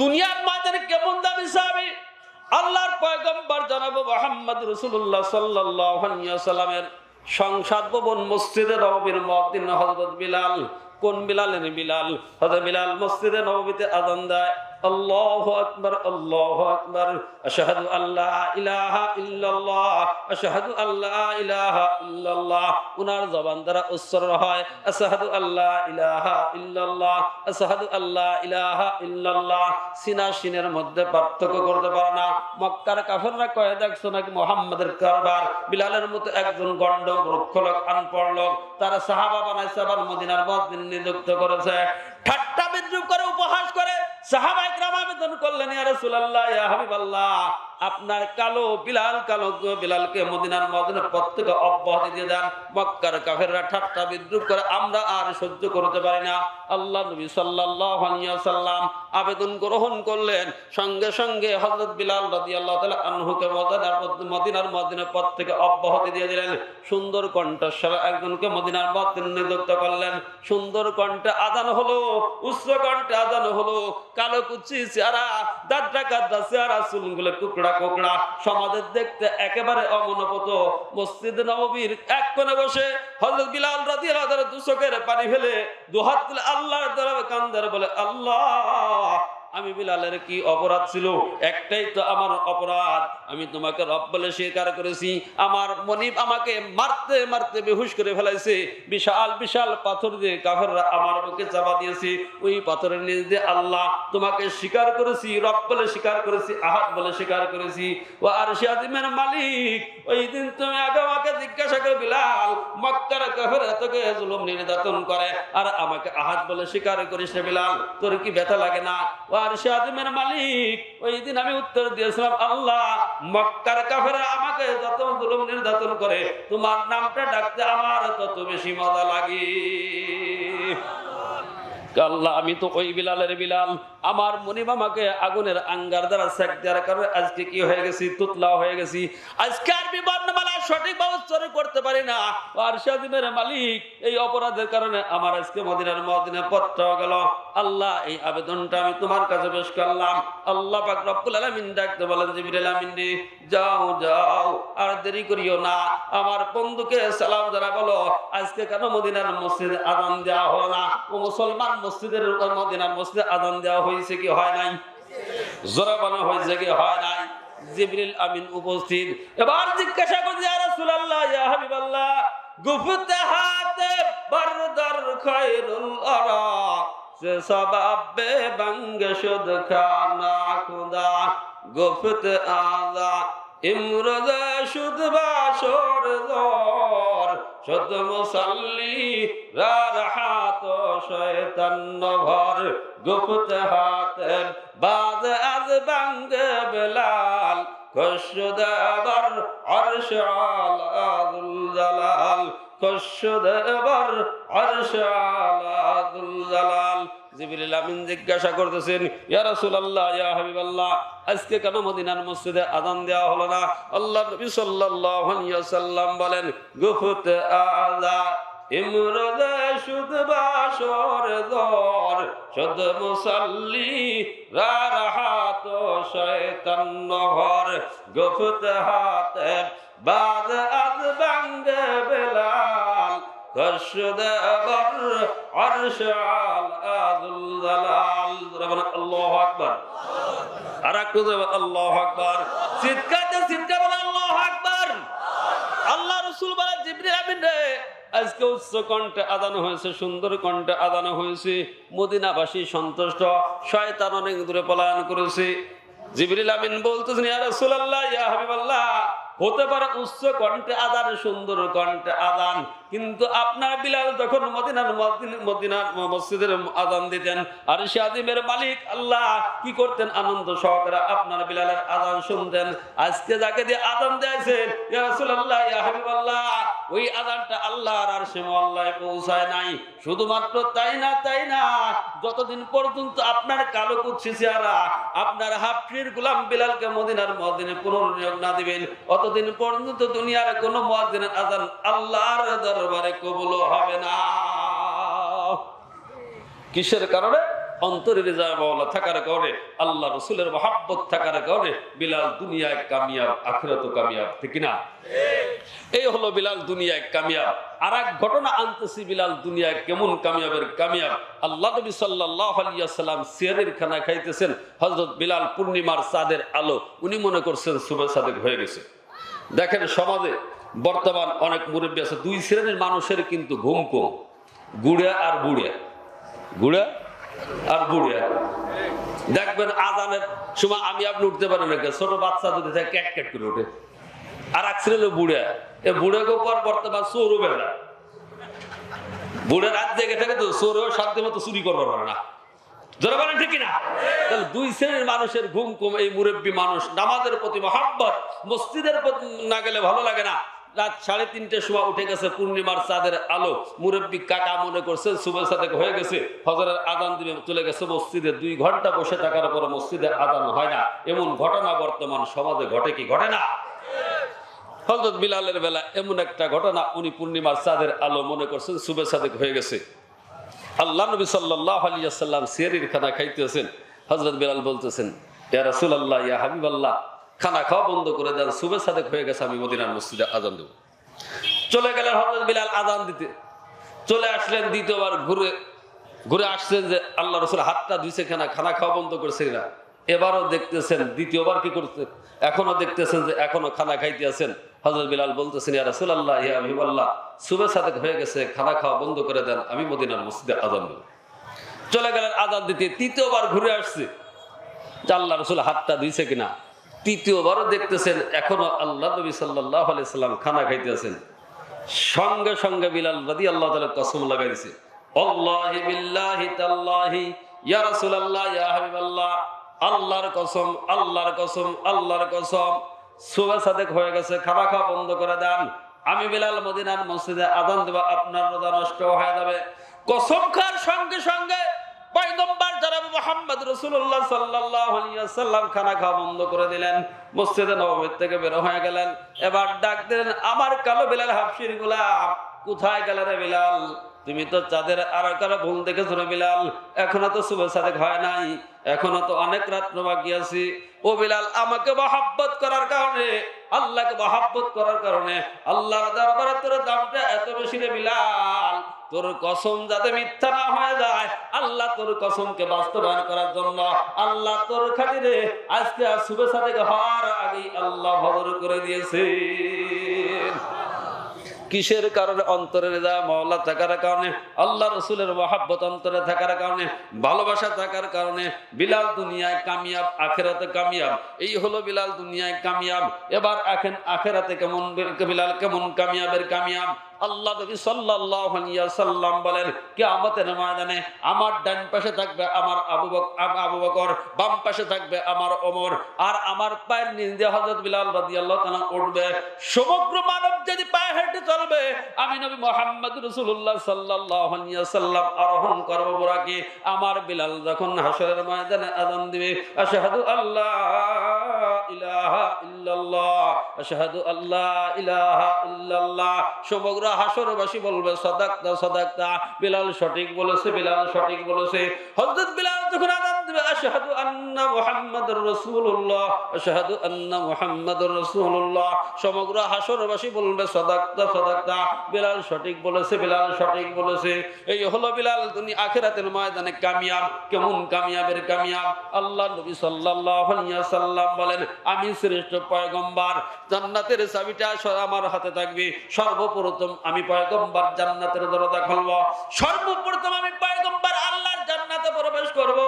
দুনিয়ার মাঝের কেমন দাম সাহাবি আল্লাহর পয়গম্বর জনাব মোহাম্মদ রসুল্লাহ সাল্লামের সংসদ ভবন মসজিদে নবীর মদিন হজরত বিলাল, কোন বিলালের বিলাল? হজরত বিলাল মসজিদে নবীতে আজান দেয়। ইল্লাল্লাহ আশহাদু আল্লাহ ইলাহা ইল্লাল্লাহ উনার জবান দ্বারা উচ্চারণ হয় ইলাহা ইল্লাল্লাহ ইলাহা ইল্লাল্লাহ সিনা সিনের মধ্যে পার্থক্য করতে পারে না মক্কার কাফেররা কয়ে দেখছ নাকি মোহাম্মদের কারবার বিলালের মতো একজন গন্ড বৃক্ষ লোক আনপড় লোক তারা সাহাবা বানাইছে আবার মদিনার মসজিদ নিযুক্ত করেছে ঠাট্টা বিদ্রুপ করে উপহাস করে সাহাবা ইকরাম আবেদন করলেন ইয়া রাসূলুল্লাহ ইয়া হাবিবাল্লাহ আপনার কালো বিলাল, কালো বিলালকে মদিনার মদিনা প্রত্যেকে অব্যাহতি দিয়ে দেন। মক্কার কাফেররা ঠাট্টা বিদ্রুপ করে আমরা আর সহ্য করতে পারি না। আল্লাহ নবী আলাইহি আবেদন গ্রহণ করলেন। সঙ্গে সঙ্গে হযরত বিলাল রাদিয়াল্লাহু তাআলা আনহুকে মদিনার মদিনার মদিনা পদ থেকে অব্যাহতি দিয়ে দিলেন। সুন্দর কণ্ঠস্বর একজনকে মদিনার মদিনা নিযুক্ত করলেন। সুন্দর কণ্ঠে আদান হলো, উচ্চ কণ্ঠে আদান হলো। কালো কুচি চেহারা দাদরা কাদরা চেহারা, চুলগুলো কুকড়া কোকড়া সমাজের দেখতে একেবারে অমনপত মসজিদ নবীর এক কোণে বসে হজরত বিলাল রাজি আল্লাহ দুশকের পানি ফেলে, দুহাত তুলে আল্লাহর দরবারে কান্দার বলে, আল্লাহ আমি বিলালের কি অপরাধ ছিল? একটাই তো আমার অপরাধ। আমি তোমাকে রব বলে স্বীকার করেছি। আমার মনিব আমাকে মারতে মারতে বেহুশ করে ফেলাইছে। বিশাল বিশাল পাথর দিয়ে কাফেররা আমার বুকে চাপা দিয়েছে। ওই পাথরের নিজ দিয়ে আল্লাহ তোমাকে স্বীকার করেছি, রব বলে স্বীকার করেছি আহাত বলে স্বীকার করেছি। ও আর আদিমের মালিক, ওই দিন তুমি আগে আমাকে জিজ্ঞাসা করে, বিলাল, মক্কার কাফের তোকে জুলুম নির্যাতন করে। আর আমাকে আহাত বলে স্বীকার করিস বিলাল, তোর কি ব্যথা লাগে না? ও মালিক, ওই দিন আমি উত্তর দিয়েছিলাম, আল্লাহ, মক্কার আমাকে যত নির্যাতন করে, তোমার নামটা ডাকতে আমার তত বেশি মজা লাগে। আল্লাহ, আমি তো ওই বিলালের বিলাল। আমার মনিব আমাকে আগুনের আঙ্গার দ্বারা সেক দেওয়ার কারণে আজকে কি হয়ে গেছি? তুতলা হয়ে গেছি। আজকে সঠিক উচ্চারণ করতে পারি না। আর সাদিমের মালিক এই অপরাধের কারণে আমার আজকে মদিনার মদিনে পত্র গেল। আল্লাহ, এই আবেদনটা আমি তোমার কাছে পেশ করলাম। আল্লাহ পাক রব্বুল আলামিন ডাকতে বলেন রে, যাও যাও, আর দেরি করিও না। আমার বন্ধুকে সালাম জানা বলো, আজকে কেন মদিনার মসজিদে দেওয়া হলো না? ও মুসলমান মসজিদের মদিনার মসজিদে আজান দেওয়া হয়েছে কি হয় নাই? জোরা হয়েছে কি হয় নাই? জিবরিল আমিন উপস্থিত। এবার জিজ্ঞাসা করছি, ইয়া রাসূলুল্লাহ, ইয়া হাবিবাল্লাহ, গুফতে হাতে বরদার খায়রুল আরা, সে সবাবে বঙ্গ শুদ খানা খুদা, গুফত আযা, ইমরোজ শুদ বাসর দর শুদ মুসল্লি রার হাত শয়তান নভর, গুপ্ত হাতের বাজ আজ বাঙ্গ বেলাল খুশুদাবর অর্শ আলাদুল জালাল। জিজ্ঞাসা করতেছেন আজকে কেন মদিনার মসজিদে আদান দেওয়া হলো না? আল্লাহ নবী সাল্লাল্লাহু বলেন, গুফত আযা ইমরদ শুদ বাসর দর শুদ মুসল্লি রার হাত শয়তান নহর গুফত হাতে বাজ আজ বাঙ্গ বেলাল খশুদ বর, অরশ আলাদুল জালাল। রবনা আল্লাহু আকবার। আর একটু আল্লাহু আকবার। চিৎকারতে চিৎকার বলে আল্লাহু আকবার। আল্লাহ রসুল বলে জিবরিল আমিন রে। আজকে উচ্চ কণ্ঠে আদানো হয়েছে, সুন্দর কণ্ঠে আদানো হয়েছে। মদিনাবাসী সন্তুষ্ট, শয়তান অনেক দূরে পলায়ন করেছে। জিবরিল আমিন বলতেছেন, ইয়া রাসূলুল্লাহ, ইয়া হাবিবাল্লাহ। হতে পারে উচ্চ কণ্ঠে আদান, সুন্দর কণ্ঠে আদান। কিন্তু আপনার বিলাল যখন মদিনার মদিনার মসজিদের আদান দিতেন, আর সে আদিমের মালিক আল্লাহ কি করতেন? আনন্দ সহকারে আপনার বিলালের আদান শুনতেন। আজকে যাকে দিয়ে আদান হাবিবাল্লাহ, ওই আদানটা আল্লাহর আর সে মহল্লায় পৌঁছায় নাই। শুধুমাত্র তাই না তাই না, যতদিন পর্যন্ত আপনার কালো কুচ্ছি চেহারা, আপনার হাফির গোলাম বিলালকে মদিনার মদিনে পুনর্নিয়োগ না দিবেন অতদিন পর্যন্ত দুনিয়ার কোনো মদিনের আজান আল্লাহর দরবারে কবুল হবে না? কিসের কারণে? অন্তরে রেজা মাওলা থাকার কারণে, আল্লাহ রসুলের মহাব্বত থাকার কারণে বিলাল দুনিয়ায় কামিয়াব আখিরাত কামিয়াব, ঠিক না এই হলো বিলাল দুনিয়ায় কামিয়াব। আর এক ঘটনা আনতেছি, বিলাল দুনিয়ায় কেমন কামিয়াবের কামিয়াব? আল্লাহ নবী সাল্লাহ আলিয়াল্লাম সিয়ারের খানা খাইতেছেন হজরত বিলাল পূর্ণিমার চাঁদের আলো, উনি মনে করছেন শুভে সাদেক হয়ে গেছে। দেখেন সমাজে বর্তমান অনেক মুরব্বী আছে, দুই শ্রেণির মানুষের কিন্তু ঘুম কম। গুড়া আর বুড়িয়া গুড়া আর বুড়িয়া দেখবেন আজানের সময় আমি আপনি উঠতে পারেন না ছোট বাচ্চা যদি থাকে, ক্যাট ক্যাট করে ওঠে। আর এক শ্রেণি বুড়া। এ বুড়াকে পর বর্তমান চোরও বেড়া। বুড়া রাত জেগে থাকে তো, চোরও শান্তি মতো চুরি করবার না। বলেন ঠিক না দুই শ্রেণির মানুষের ঘুম কম, এই মুরব্বী মানুষ, নামাজের প্রতি মহাব্বত, মসজিদের প্রতি না গেলে ভালো লাগে না। রাত সাড়ে তিনটের সময় উঠে গেছে পূর্ণিমার চাঁদের আলো। মুরব্বী কাকা মনে করছে সুবের সাথে হয়ে গেছে, হজরের আদান দিবে, চলে গেছে মসজিদে। দুই ঘণ্টা বসে থাকার পরে মসজিদে আদান হয় না। এমন ঘটনা বর্তমান সমাজে ঘটে কি ঘটে না? হজরত বিলালের বেলা এমন একটা ঘটনা, উনি পূর্ণিমার চাঁদের আলো মনে করছেন সুবে সাদেক হয়ে গেছে। আল্লাহ নবী সাল্লাহ আলিয়াল্লাম সিয়ারির খানা খাইতেছেন। হজরত বিলাল বলতেছেন, ইয়া রাসুল আল্লাহ ইয়া হাবিব আল্লাহ খানা খাওয়া বন্ধ করে দেন শুভে সাদেক হয়ে গেছে, আমি মদিনার মসজিদে আজান দেব। চলে গেলেন হজরত বিলাল আজান দিতে। চলে আসলেন দ্বিতীয়বার, ঘুরে ঘুরে আসছেন যে আল্লাহ রসুল হাতটা ধুইছে খানা খানা খাওয়া বন্ধ করছে না এবারও দেখতেছেন, দ্বিতীয়বার কি করছে? এখনও দেখতেছেন যে এখনও খানা খাইতে আছেন। হজরত বিলাল বলতেছেন, ইয়া রাসুলাল্লাহ, ইয়া আল্লাহ সুবে সাদেক হয়ে গেছে, খানা খাওয়া বন্ধ করে দেন, আমি মদিনার মসজিদে আজান দেব। চলে গেলেন আজান দিতে, তৃতীয়বার ঘুরে আসছে। যে আল্লাহ রসুল হাতটা ধুইছে কিনা? তৃতীয়বারও দেখতেছেন এখনও আল্লাহ নবী সাল্লাহ আলাইসাল্লাম খানা খাইতে আছেন। সঙ্গে সঙ্গে বিলাল রাদি আল্লাহ তালা কসম লাগাই দিছে আল্লাহি বিল্লাহি তাল্লাহি, ইয়া রাসূলুল্লাহ, ইয়া হাবিবাল্লাহ। আল্লাহর কসম আল্লাহর কসম আল্লাহর কসম। সুবা সাদেক হয়ে গেছে খাওয়া খাওয়া বন্ধ করে দেন। আমি বিলাল মদিনার মসজিদে আদান দেব, আপনার রোজা নষ্ট হয়ে যাবে। কসম খাওয়ার সঙ্গে সঙ্গে পয়গম্বর জনাব মোহাম্মদ রাসূলুল্লাহ সাল্লাল্লাহু আলাইহি খানা খাওয়া বন্ধ করে দিলেন, মসজিদে নববী থেকে বের হয়ে গেলেন। এবার ডাক দিলেন, আমার কালো বিলাল হাফসির গোলাম। কোথায় গেলে রে বিলাল? তুমি তো চাঁদের আর কারও ভুল দেখেছ রে বিলাল। এখনও তো শুভ সাদেক হয় নাই। এখনও তো অনেক রাত্র বাকি আছি। ও বিলাল, আমাকে মহাব্বত করার কারণে, আল্লাহকে মহাব্বত করার কারণে আল্লাহর দরবারে তোর দামটা এত বেশি রে বিলাল। তোর কসম যাতে মিথ্যা না হয়ে যায়, আল্লাহ তোর কসমকে বাস্তবায়ন করার জন্য আল্লাহ তোর খাতিরে আজকে আর শুভে সাথে হওয়ার আগেই আল্লাহ ভবর করে দিয়েছে। কিসের কারণে? অন্তরে রেজা মহল্লা থাকার কারণে, আল্লাহ রসুলের মহাব্বত অন্তরে থাকার কারণে, ভালোবাসা থাকার কারণে, বিলাল দুনিয়ায় কামিয়াব, আখেরাতে কামিয়াব। এই হলো বিলাল দুনিয়ায় কামিয়াব। এবার আখেন আখেরাতে কেমন বিলাল কেমন কামিয়াবের কামিয়াব? আল্লাহ নবী সাল্লাল্লাহু আলাইহি বলেন, কিয়ামতের ময়দানে আমার ডান পাশে থাকবে আমার আবু আবু বকর, বাম পাশে থাকবে আমার ওমর, আর আমার পায়ের নিচে হযরত বিলাল রাদিয়াল্লাহু তাআলা উঠবে। সমগ্র মানব যদি পায়ে হেঁটে চলবে, আমি নবী মুহাম্মদ রাসূলুল্লাহ সাল্লাল্লাহু আলাইহি আরোহণ করব আমার বিলাল যখন হাসরের ময়দানে আযান দিবে, আশহাদু ইলাহা ইল্লাল্লাহ, আশহাদু আল্লাহ ইলাহা ইল্লাল্লাহ। সমগ্র হাসরবাসী বলবে, সদাক্তা সদাক্তা। বিলাল সঠিক বলেছে, বিলাল সঠিক বলেছে। হযরত বিলাল যখন আযান দিবে, আশহাদু আন্না মুহাম্মাদুর রাসূলুল্লাহ, আশহাদু আন্না মুহাম্মাদুর রাসূলুল্লাহ। সমগ্র হাসরবাসী বলবে, সদাক্তা সদাক্তা। বিলাল সঠিক বলেছে, বিলাল সঠিক বলেছে। এই হলো বিলাল তুমি আখিরাতের ময়দানে কামিয়াব। কেমন কামিয়াবের কামিয়াব? আল্লাহ নবী সাল্লাল্লাহু আলাইহি সাল্লাম বলেন, আমি শ্রেষ্ঠ পয়গম্বর, জান্নাতের চাবিটা আমার হাতে থাকবে। সর্বপ্রথম আমি পয়গম্বার জান্নাতের দরজা খুলব। সর্বপ্রথম আমি পয়গম্বার জান্নাতে প্রবেশ করব।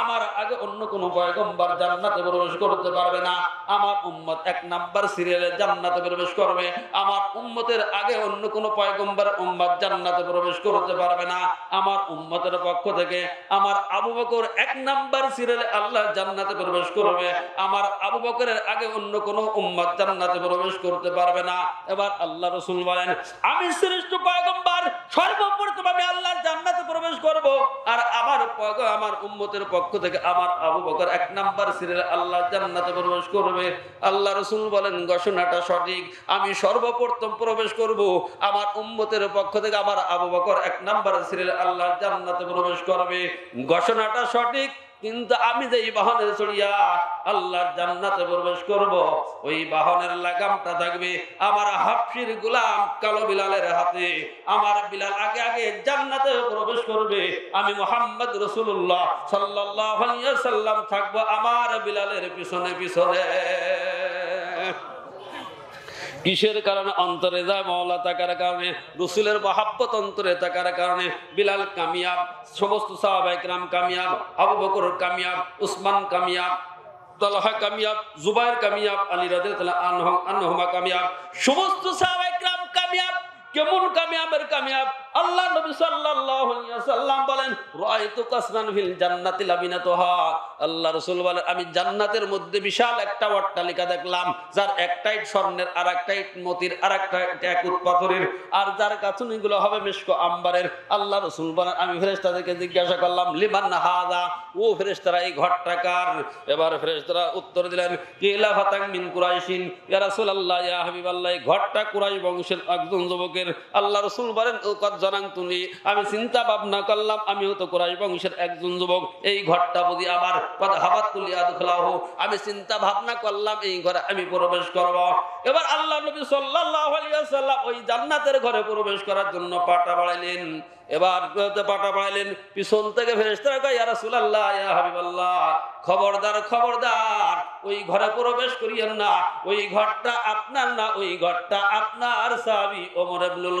আমার আগে অন্য কোন পয়গম্বর জান্নাতে প্রবেশ করতে পারবে না। আমার উম্মত এক নাম্বার সিরিয়ালে জান্নাতে প্রবেশ করবে। আমার উম্মতের আগে অন্য কোন পয়গম্বর উম্মত জান্নাতে প্রবেশ করতে পারবে না। আমার উম্মতের পক্ষ থেকে আমার আবু বকর এক নাম্বার সিরিয়ালে আল্লাহ জান্নাতে প্রবেশ করবে। আমার আবু বকরের আগে অন্য কোন উম্মত জান্নাতে প্রবেশ করতে পারবে না। এবার আল্লাহ রসুল বলেন, আমি শ্রেষ্ঠ পয়গম্বর আমি আল্লাহর জান্নাতে প্রবেশ করব। আর আমার আমার উম্মতের পক্ষ থেকে আমার আবু বকর এক নাম্বার সিরিয়াল জান্নাতে প্রবেশ করবে। আল্লাহ রসুল বলেন, ঘোষণাটা সঠিক। আমি সর্বপ্রথম প্রবেশ করব। আমার উম্মতের পক্ষ থেকে আমার আবু বকর এক নাম্বার সিরিয়াল আল্লাহ জান্নাতে প্রবেশ করবে। ঘোষণাটা সঠিক। কিন্তু আমি যে এই বাহনের চড়িয়া আল্লাহর জান্নাতে প্রবেশ করব, ওই বাহনের লাগামটা থাকবে আমার হাফসির গোলাম কালো বিলালের হাতে। আমার বিলাল আগে আগে জান্নাতে প্রবেশ করবে। আমি মোহাম্মদ রসুল্লাহ সাল্লাহ সাল্লাম থাকব আমার বিলালের পিছনে পিছনে। কিসের কারণে? অন্তরে যায় মৌলা থাকার কারণে, রসুলের মহাব্বত অন্তরে থাকার কারণে, বিলাল কামিয়াব, সমস্ত সাহাবাইকরাম কামিয়াব, আবু বকর কামিয়াব, উসমান কামিয়াব, তলহা কামিয়াব, জুবাইর কামিয়াব, আলী রাজা আনহমা কামিয়াব, সমস্ত সাহাবাইকরাম কামিয়াব, কেমন কামিয়াবের কামিয়াব? আল্লাহ নবী সাল্লাল্লাহু আলাইহি ওয়াসাল্লাম বলেন, রাআইতু ফিল জান্নাতি লাবিনাতুহা। আল্লাহ রাসূল বলেন, আমি জান্নাতের মধ্যে বিশাল একটা অট্টালিকা দেখলাম, যার একটা ইট স্বর্ণের আর মতির আর একটা ইট পাথরের, আর যার কাছুনিগুলো হবে মিশক আম্বারের। আল্লাহ রাসূল বলেন, আমি ফেরেশতাদেরকে জিজ্ঞাসা করলাম, লিমান হাদা? ও ফেরেশতারা, এই ঘরটা কার? এবার ফেরেশতারা উত্তর দিলেন কিলা ফাতাং মিন কুরাইশিন? ইয়া রাসূলুল্লাহ, ইয়া হাবিবাল্লাহ ঘরটা কুরাইশ বংশের একজন যুবকের। আল্লাহ রাসূল বলেন, ও জানাং তুমি, আমি চিন্তা ভাবনা করলাম, আমিও তো কুরাইশ বংশের একজন যুবক, এই ঘরটা বুঝি আমার কত হাবাত তুলিয়া দুখলাহু আমি চিন্তা ভাবনা করলাম, এই ঘরে আমি প্রবেশ করব। এবার আল্লাহ নবী সাল্লাল্লাহু আলাইহি ওয়াসাল্লাম ওই জান্নাতের ঘরে প্রবেশ করার জন্য পাটা বাড়াইলেন। এবার পাটা বাড়াইলেন, পিছন থেকে ফেরেশতারা কয় হাবিবাল্লাহ, খবরদার খবরদার, ওই ঘরে প্রবেশ করিয়েন না, ওই ঘরটা আপনার না, ওই ঘরটা আপনার সাহাবী ওমর আব্দুল ইবনুল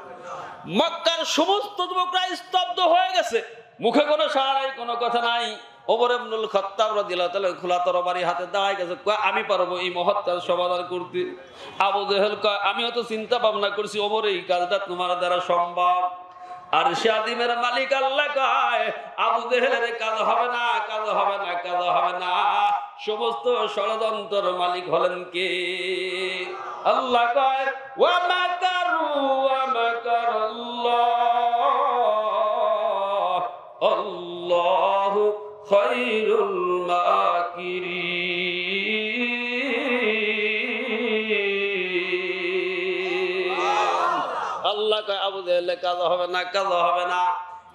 মক্কার সমস্ত যুবকরা স্তব্ধ হয়ে গেছে। মুখে কোনো সাড়া নাই, কোনো কথা নাই। ইবনুল খাত্তাব খোলা তরবারি হাতে দাঁড়ায় গেছে, কয়, আমি পারব এই মহত্তার সমাধান করতে। আবু জেহেল কয়, আমিও তো চিন্তা ভাবনা করছি, ওমর, এই কাজটা তোমার দ্বারা সম্ভব? আর মালিক আল্লাহ কয়, আবু জেহেলের কাজ হবে না, কাজ হবে না, কাজ হবে না। সমস্ত ষড়যন্ত্রের মালিক হলেন কে? আল্লাহ কয়, ওয়া মাকারু ওয়া মাকারাল্লাহ আবু কাজ হবে না কাজ হবে না।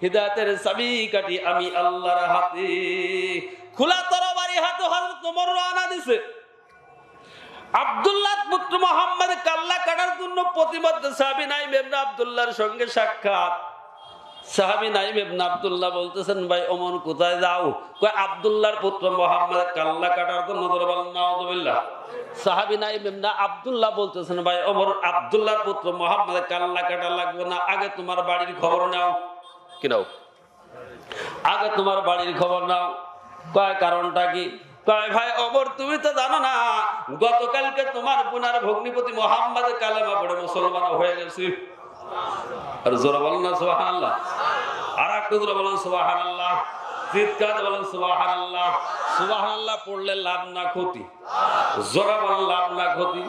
হিদায়তের চাবি কাটি আমি আল্লাহর হাতে। খোলা তরবারি হাতে হযরত ওমর রওনা দিছে। আব্দুল্লাহ পুত্র মোহাম্মদ কাল্লা কাটার জন্য প্রতিমধ্যে সাবি নাইম ইবনে আব্দুল্লাহর সঙ্গে সাক্ষাৎ। সাহাবি নাইম ইবনে আব্দুল্লাহ বলতেছেন, ভাই, ওমর, কোথায় যাও? কয়, আব্দুল্লাহর পুত্র মোহাম্মদ, কাল্লা কাটার জন্য নাউযুবিল্লাহ সাহাবি নাইম ইবনে আব্দুল্লাহ বলতেছেন, ভাই, ওমর, আব্দুল্লাহর পুত্র মোহাম্মদ, কাল্লা কাটা লাগবে না। আগে তোমার বাড়ির খবর নাও। কি নাও? আগে তোমার বাড়ির খবর নাও। কয়, কারণটা কি? কয়, ভাই অমর তুমি তো জানো না, গতকালকে তোমার পুনার ভগ্নিপতি মোহাম্মদ কালেমা পড়ে মুসলমান হয়ে গেছে। আর জোরা বলেন না সোহান আল্লাহ আর একটু জোরা বলেন সোহান আল্লাহ চিৎকার বলেন সুবাহান আল্লাহ সুবাহান আল্লাহ পড়লে লাভ না ক্ষতি। জোরা বলেন, লাভ না ক্ষতি।